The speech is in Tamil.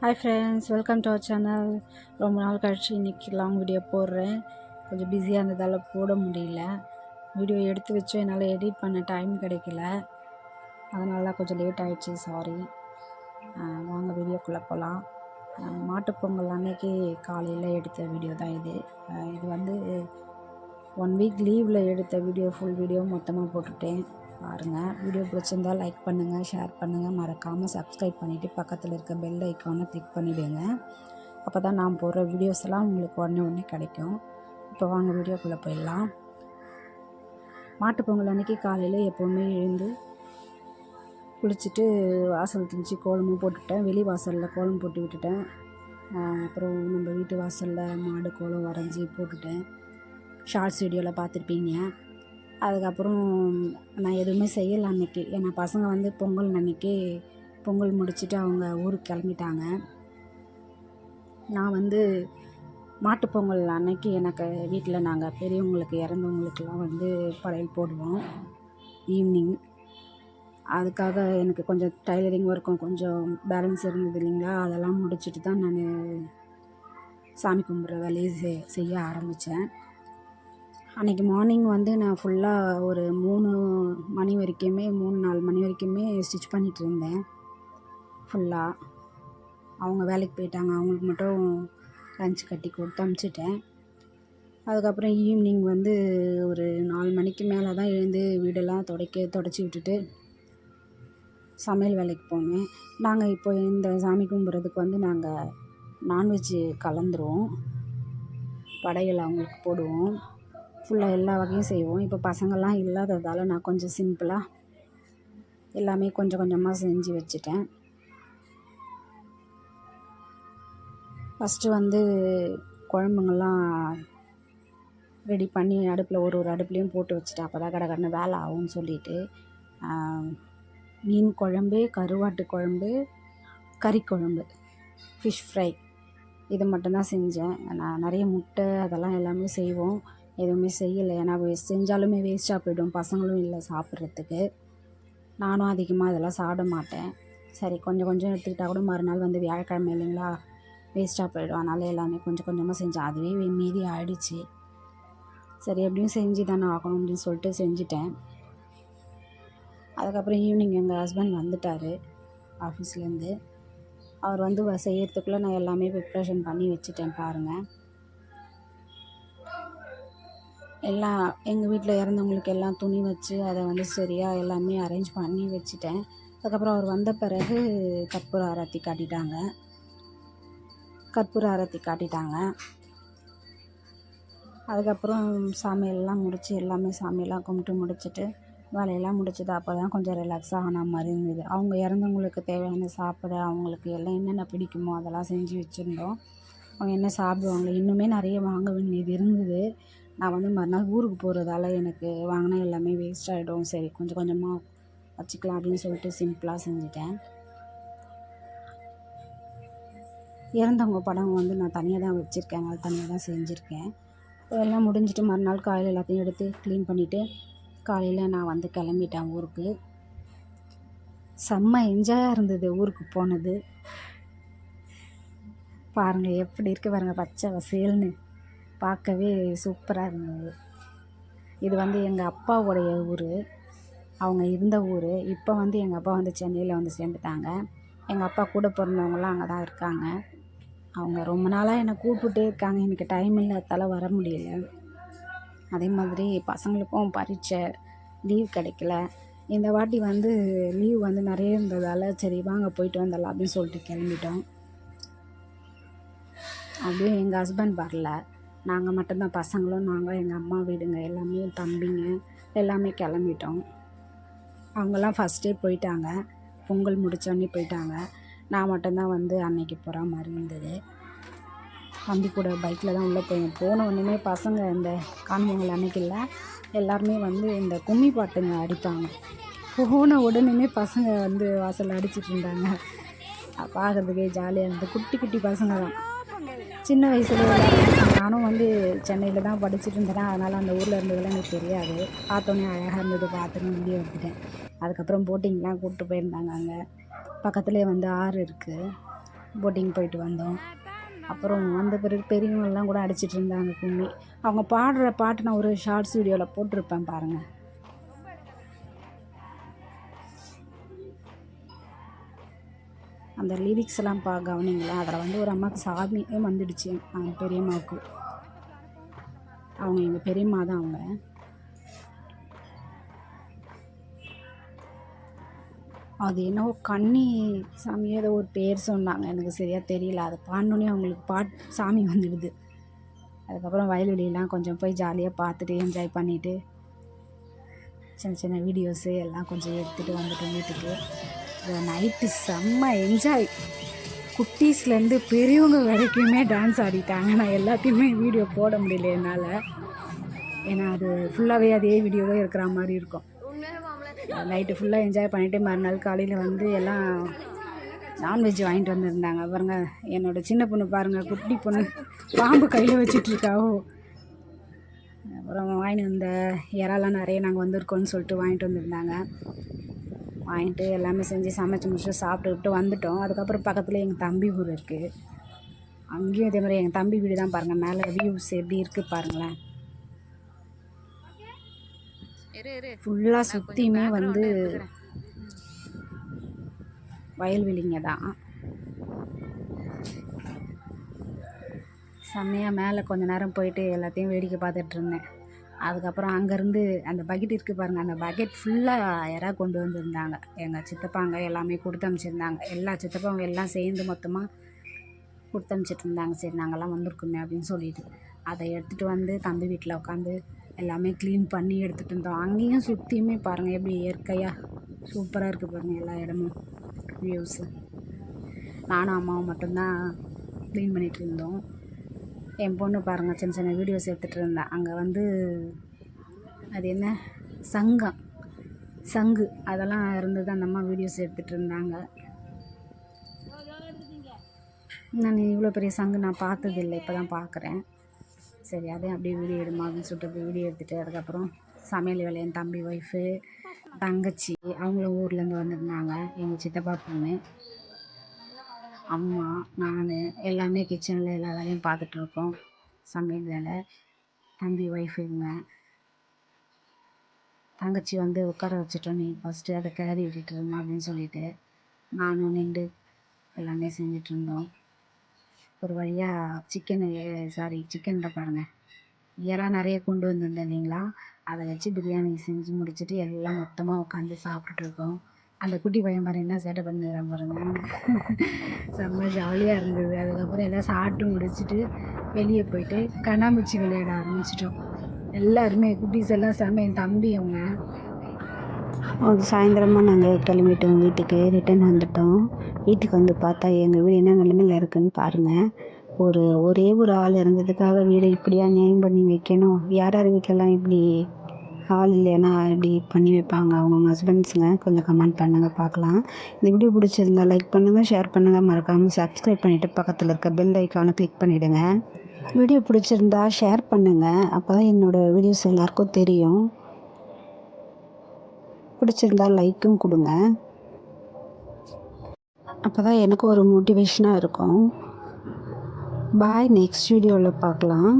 Hi friends welcome to our channel ரொம்ப நாள் கழிச்சு இன்றைக்கி லாங் வீடியோ போடுறேன். கொஞ்சம் பிஸியாக இருந்ததால் போட முடியல. வீடியோ எடுத்து வச்சு என்னால் எடிட் பண்ண டைம் கிடைக்கல. அதனால தான் கொஞ்சம் லேட் ஆகிடுச்சு சாரி வாங்க வீடியோக்குள்ளே போகலாம் மாட்டுப்பொங்கல் அன்னைக்கு காலையில் எடுத்த வீடியோ தான் இது. இது வந்து ஒன் வீக் லீவில் எடுத்த வீடியோ ஃபுல் வீடியோ மொத்தமாக போட்டுட்டேன். பாருங்கள் வீடியோ பிடிச்சிருந்தா லைக் பண்ணுங்கள் ஷேர் பண்ணுங்கள் மறக்காமல் சப்ஸ்கிரைப் பண்ணிவிட்டு பக்கத்தில் இருக்க பெல் ஐக்கானை கிளிக் பண்ணிவிடுங்க அப்போ தான் நான் போடுற வீடியோஸ் எல்லாம் உங்களுக்கு உடனே உடனே கிடைக்கும். இப்போ வாங்க வீடியோக்குள்ளே போயிடலாம். மாட்டுப்பொங்கல் அன்னைக்கு காலையில் எப்போவுமே எழுந்து குளிச்சுட்டு வாசல் தெளித்து கோலமும் போட்டுவிட்டேன் வெளி வாசலில் கோலம் போட்டு விட்டுட்டேன். அப்புறம் நம்ம வீட்டு வாசலில் மாடு கோலம் வரைஞ்சி போட்டுட்டேன். ஷார்ட்ஸ் வீடியோவில் பார்த்துருப்பீங்க. அதுக்கப்புறம் நான் எதுவுமே செய்யலை அன்னைக்கு ஏன்னா பசங்க வந்து பொங்கல் அன்னைக்கு பொங்கல் முடிச்சுட்டு அவங்க ஊருக்கு கிளம்பிட்டாங்க. நான் வந்து மாட்டுப்பொங்கல் அன்னைக்கு எனக்கு வீட்டில் நாங்கள் பெரியவங்களுக்கு இறந்தவங்களுக்கெல்லாம் வந்து படையல் போடுவோம். ஈவினிங் அதுக்காக எனக்கு கொஞ்சம் டைலரிங் ஒர்க்கும் கொஞ்சம் பேலன்ஸ் இருந்தது இல்லைங்களா? அதெல்லாம் முடிச்சுட்டு தான் நான் சாமி கும்பிட்ற வேலையை செ செய்ய ஆரம்பித்தேன் அன்றைக்கி மார்னிங் வந்து நான் ஃபுல்லாக ஒரு மூணு மணி வரைக்குமே மூணு நாலு மணி வரைக்குமே ஸ்டிச் பண்ணிகிட்டு இருந்தேன். ஃபுல்லாக அவங்க வேலைக்கு போயிட்டாங்க. அவங்களுக்கு மட்டும் லஞ்ச் கட்டி கொடுத்து அமுச்சிட்டேன் அதுக்கப்புறம் ஈவினிங் வந்து ஒரு நாலு மணிக்கு மேலே தான் எழுந்து வீடெல்லாம் துடைக்க தொடச்சி விட்டுட்டு சமையல் வேலைக்கு போனேன். நாங்கள் இப்போ இந்த சாமி கும்பிட்றதுக்கு வந்து நாங்கள் நான்வெஜ்ஜு கலந்துருவோம். படையல் அவங்களுக்கு போடுவோம். ஃபுல்லாக எல்லா வகையும் செய்வோம். இப்போ பசங்கள்லாம் இல்லாததால் நான் கொஞ்சம் சிம்பிளாக எல்லாமே கொஞ்சம் கொஞ்சமாக செஞ்சு வச்சுட்டேன். ஃபஸ்ட்டு வந்து குழம்புங்கள்லாம் ரெடி பண்ணி அடுப்பில் ஒரு ஒரு அடுப்புலேயும் போட்டு வச்சுட்டேன். அப்போ தான் கடை கடனை வேலை ஆகும்னு சொல்லிட்டு. மீன் குழம்பு கருவாட்டு குழம்பு கறி குழம்பு ஃபிஷ் ஃப்ரை இது மட்டும்தான் செஞ்சேன். நான் நிறைய முட்டை அதெல்லாம் எல்லாமே செய்வோம். எதுவுமே செய்யலை. ஏன்னா செஞ்சாலுமே வேஸ்ட்டாக போய்டும். பசங்களும் இல்லை சாப்பிட்றதுக்கு. நானும் அதிகமாக இதெல்லாம் சாப்பிட மாட்டேன். சரி கொஞ்சம் கொஞ்சம் எடுத்துக்கிட்டால் கூட மறுநாள் வந்து வியாழக்கிழமை இல்லைங்களா? வேஸ்ட்டாக போயிடும். அதனால் எல்லாமே கொஞ்சம் கொஞ்சமாக செஞ்சேன். அதுவே மீதி ஆயிடுச்சு. சரி எப்படியும் செஞ்சு தானே ஆகணும் அப்படின்னு சொல்லிட்டு செஞ்சுட்டேன். அதுக்கப்புறம் ஈவினிங் எங்கள் ஹஸ்பண்ட் வந்துட்டார் ஆஃபீஸ்லேருந்து அவர் வந்து செய்கிறதுக்குள்ளே செய்யறதுக்குள்ளே நான் எல்லாமே ப்ரிப்ரேஷன் பண்ணி வச்சுட்டேன் பாருங்கள் எல்லாம் எங்கள் வீட்டில் இறந்தவங்களுக்கு எல்லாம் துணி வச்சு அதை வந்து சரியாக எல்லாமே அரேஞ்ச் பண்ணி வச்சுட்டேன். அதுக்கப்புறம் அவர் வந்த பிறகு கற்பூர ஆரத்தி காட்டிட்டாங்க. கற்பூர ஆரத்தி காட்டிட்டாங்க. அதுக்கப்புறம் சாமியெல்லாம் முடித்து எல்லாமே சாமியெல்லாம் கும்பிட்டு முடிச்சுட்டு வேலையெல்லாம் முடிச்சது அப்போ தான் கொஞ்சம் ரிலாக்ஸாக ஆன மாதிரி இருந்தது. அவங்க இறந்தவங்களுக்கு தேவையான சாப்பிட அவங்களுக்கு எல்லாம் என்னென்ன பிடிக்குமோ அதெல்லாம் செஞ்சு வச்சுருந்தோம். அவங்க என்ன சாப்பிடுவாங்க இன்னுமே நிறைய வாங்க வேண்டியது இருந்தது. நான் வந்து மறுநாள் ஊருக்கு போகிறதால எனக்கு வாங்கினா எல்லாமே வேஸ்ட் ஆகிடும் சரி கொஞ்சம் கொஞ்சமாக வச்சுக்கலாம் அப்படின்னு சொல்லிட்டு சிம்பிளாக செஞ்சுட்டேன். இறந்தவங்க படம் வந்து நான் தனியாக தான் வச்சுருக்கேன். அது தனியாக தான் செஞ்சுருக்கேன். எல்லாம் முடிஞ்சிட்டு மறுநாள் காலையில் எல்லாத்தையும் எடுத்து க்ளீன் பண்ணிவிட்டு காலையில் நான் வந்து கிளம்பிட்டேன் ஊருக்கு. செம்ம என்ஜாயாக இருந்தது ஊருக்கு போனது. பாருங்கள் எப்படி இருக்கு பாருங்கள் பச்சை வசேல்னு. பார்க்கவே சூப்பராக இருந்தது. இது வந்து எங்கள் அப்பாவுடைய ஊர். அவங்க இருந்த ஊர். இப்போ வந்து எங்கள் அப்பா வந்து சென்னையில் வந்து சேர்ந்துட்டாங்க. எங்கள் அப்பா கூட பிறந்தவங்களாம் அங்கே தான் இருக்காங்க. அவங்க ரொம்ப நாளாக என்னை கூப்பிட்டே இருக்காங்க. எனக்கு டைம் இல்லாதால வர முடியல. அதே மாதிரி பசங்களுக்கும் பரீட்சை லீவ் கிடைக்கல. இந்த வாட்டி வந்து லீவ் வந்து நிறைய இருந்ததால் சரி வாங்க போயிட்டு வந்துடலாம் அப்படின்னு சொல்லிட்டு கிளம்பிட்டோம். அப்படியே எங்கள் ஹஸ்பண்ட் வரல. நாங்கள் மட்டும்தான் பசங்களும் நாங்கள் எங்கள் அம்மா வீடுங்க எல்லாமே தம்பிங்க எல்லாமே கிளம்பிட்டோம். அவங்கெல்லாம் ஃபஸ்ட்டே போயிட்டாங்க. பொங்கல் முடித்தோடனே போயிட்டாங்க. நான் மட்டும்தான் வந்து அன்னைக்கு போகிற மாதிரி இருந்தது. தம்பி கூட பைக்கில் தான் உள்ளே போய் போன ஒன்றுமே பசங்க இந்த காண்பொங்கல் அன்னைக்கு இல்லை. எல்லாருமே வந்து இந்த கும்மி பாட்டுங்க அடிப்பாங்க. போன உடனே பசங்க வந்து வாசலில் அடிச்சிட்டு இருந்தாங்க. பார்க்குறதுக்கே ஜாலியாக இருந்தது. குட்டி குட்டி பசங்க தான். சின்ன வயசுல நானும் வந்து சென்னையில் தான் படிச்சுட்டு இருந்தேன் அதனால் அந்த ஊரில் இருந்ததெல்லாம் எனக்கு தெரியாது. பார்த்தோன்னே அழகாக இருந்தது பார்த்துன்னு வீடியோ எடுத்துட்டேன் அதுக்கப்புறம் போட்டிங்லாம் கூப்பிட்டு போயிருந்தாங்க அங்கே. பக்கத்துலேயே வந்து ஆறு இருக்குது போட்டிங் போயிட்டு வந்தோம். அப்புறம் வந்த பிறகு பெரியவங்கள்லாம் கூட அடிச்சிட்டு இருந்தாங்க கும்மி. அவங்க பாடுற பாட்டு நான் ஒரு ஷார்ட்ஸ் வீடியோவில் போட்டிருப்பேன் பாருங்கள் அந்த லிரிக்ஸ் எல்லாம் பா கவனிங்களா? அதில் வந்து ஒரு அம்மாவுக்கு சாமியே வந்துடுச்சு. அவங்க பெரியம்மாவுக்கு. அவங்க எங்கள் பெரியம்மா தான் அவங்க. அது என்னவோ கண்ணி சாமி ஏதோ ஒரு பேர் சொன்னாங்க. எனக்கு சரியாக தெரியல. அதை பாடினோன்னே அவங்களுக்கு பாட் சாமி வந்துடுது. அதுக்கப்புறம் வயல்வெளியெல்லாம் கொஞ்சம் போய் ஜாலியாக பார்த்துட்டு என்ஜாய் பண்ணிவிட்டு சின்ன சின்ன வீடியோஸு எல்லாம் கொஞ்சம் எடுத்துகிட்டு வந்துட்டோம் வீட்டுக்கு. நைட்டு செம்ம என்ஜாய் குட்டீஸ்லேருந்து பெரியவங்க வரைக்குமே டான்ஸ் ஆடிட்டாங்க. நான் எல்லாத்தையுமே வீடியோ போட முடியல என்னால். ஏன்னா அது ஃபுல்லாகவே அதே வீடியோவே இருக்கிற மாதிரி இருக்கும். நைட்டு ஃபுல்லாக என்ஜாய் பண்ணிவிட்டு மறுநாள் காலையில் வந்து எல்லாம் நான்வெஜ் வாங்கிட்டு வந்திருந்தாங்க. பாருங்க என்னோட சின்ன பொண்ணு பாருங்கள் குட்டி பொண்ணு பாம்பு கையில் வச்சிட்ருக்காவோ அப்புறம் வாங்கிட்டு வந்த இறாலாம் நிறைய நாங்கள் வந்திருக்கோன்னு சொல்லிட்டு வாங்கிட்டு வந்திருந்தாங்க. வாங்கிட்டு எல்லாமே செஞ்சு சமைச்சு முடிச்சுட்டு சாப்பிட்டுக்கிட்டு வந்துட்டோம். அதுக்கப்புறம் பக்கத்தில் எங்கள் தம்பி ஊர் இருக்குது அங்கேயும் இதே மாதிரி எங்கள் தம்பி வீடு தான் பாருங்கள் மேலே வியூஸ் எப்படி இருக்குது பாருங்களேன். ஃபுல்லாக சுற்றியுமே வந்து வயல்வெளிங்க தான். செம்மையாக மேலே கொஞ்ச நேரம் போயிட்டு எல்லாத்தையும் வேடிக்கை பார்த்துட்டு இருந்தேன். அதுக்கப்புறம் அங்கேருந்து அந்த பக்கெட் இருக்குது பாருங்கள் அந்த பக்கெட் ஃபுல்லாக இறா கொண்டு வந்திருந்தாங்க. எங்கள் சித்தப்பாங்க எல்லாமே கொடுத்து அமிச்சிருந்தாங்க எல்லா சித்தப்பாங்க எல்லாம் சேர்ந்து மொத்தமாக கொடுத்து அமிச்சிட்டு இருந்தாங்க சரி நாங்கள்லாம் வந்திருக்குமே அப்படின்னு சொல்லிட்டு. அதை எடுத்துகிட்டு வந்து தம்பி வீட்டில் உட்காந்து எல்லாமே க்ளீன் பண்ணி எடுத்துகிட்டு இருந்தோம் அங்கேயும் சுற்றியுமே பாருங்கள் எப்படி இயற்கையாக சூப்பராக இருக்குது பாருங்கள் எல்லா இடமும் வியூஸு நானும் அம்மாவும் மட்டும்தான் க்ளீன் பண்ணிகிட்டு இருந்தோம். என் பொண்ணு பாருங்கள் சின்ன சின்ன வீடியோஸ் எடுத்துகிட்டு இருந்தேன் அங்கே வந்து அது என்ன? சங்கம். சங்கு. அதெல்லாம் இருந்தது அந்த அம்மா வீடியோஸ் எடுத்துகிட்டு இருந்தாங்க. நான் இவ்வளோ பெரிய சங்கு நான் பார்த்ததில்லை இப்போ தான் பார்க்குறேன். சரி அதே அப்படியே வீடியோ எடுமா அப்படின்னு சொல்லிட்டு வீடியோ எடுத்துகிட்டு அதுக்கப்புறம் சமையல் வேலை என் தம்பி ஒய்ஃபு தங்கச்சி அவங்களும் ஊர்லேருந்து வந்திருந்தாங்க. எங்கள் சித்தப்பா பொண்ணு. அம்மா நான் எல்லாமே கிச்சனில் எல்லா வேலையும் பார்த்துட்ருக்கோம். சமையல் வேலை தம்பி ஒய்ஃப் இவங்க. தங்கச்சி வந்து உட்கார வச்சுட்டோம் நீ ஃபஸ்ட்டு அதை கிளறி விட்டுட்டு இருந்தோம் அப்படின்னு சொல்லிட்டு நானும் நின்று எல்லாமே செஞ்சுட்டு இருந்தோம் ஒரு வழியாக சிக்கனு சாரி சிக்கனில் பாருங்கள் இறா நிறைய கொண்டு வந்திருந்தேன் இல்லைங்களா? அதை வச்சு பிரியாணி செஞ்சு முடிச்சுட்டு எல்லாம் மொத்தமாக உட்காந்து சாப்பிட்டுட்ருக்கோம். அந்த குட்டி பையன் பாரு என்ன சேட்டை பண்ணுறான் பாருங்க. செம்ம ஜாலியாக இருந்தது. அதுக்கப்புறம் எல்லாம் சாப்பிட்டு முடிச்சுட்டு வெளியே போயிட்டு கண்ணாமூச்சி விளையாட ஆரம்பிச்சிட்டோம். எல்லாருமே குட்டீஸ் எல்லாம் செம்ம என் தம்பி அவங்க. அது சாயந்தரமாக நாங்கள் கிளம்பிட்டோம் வீட்டுக்கு. ரிட்டன் வந்துட்டோம். வீட்டுக்கு வந்து பார்த்தா எங்கள் வீடு என்ன நிலமையில் இருக்குதுன்னு பாருங்கள் ஒரு ஒரே ஒரு ஆள் இருந்ததுக்காக வீடை இப்படியா நியாயம் பண்ணி வைக்கணும்? யார் யார் வீட்டிலலாம் இப்படி ஆள் இல்லைன்னா இப்படி பண்ணி வைப்பாங்க அவங்கவுங்க ஹஸ்பண்ட்ஸுங்க கொஞ்சம் கமெண்ட் பண்ணுங்கள் பார்க்கலாம். இந்த வீடியோ பிடிச்சிருந்தா லைக் பண்ணுங்கள் ஷேர் பண்ணுங்கள் மறக்காமல் சப்ஸ்கிரைப் பண்ணிவிட்டு பக்கத்தில் இருக்க பெல் ஐக்கானை கிளிக் பண்ணிவிடுங்க வீடியோ பிடிச்சிருந்தா ஷேர் பண்ணுங்கள் அப்போ தான் என்னோடய வீடியோஸ் எல்லாருக்கும் தெரியும். பிடிச்சிருந்தா லைக்கும் கொடுங்க. அப்போ தான் எனக்கும் ஒரு மோட்டிவேஷனாக இருக்கும். பாய் நெக்ஸ்ட் வீடியோவில் பார்க்கலாம்.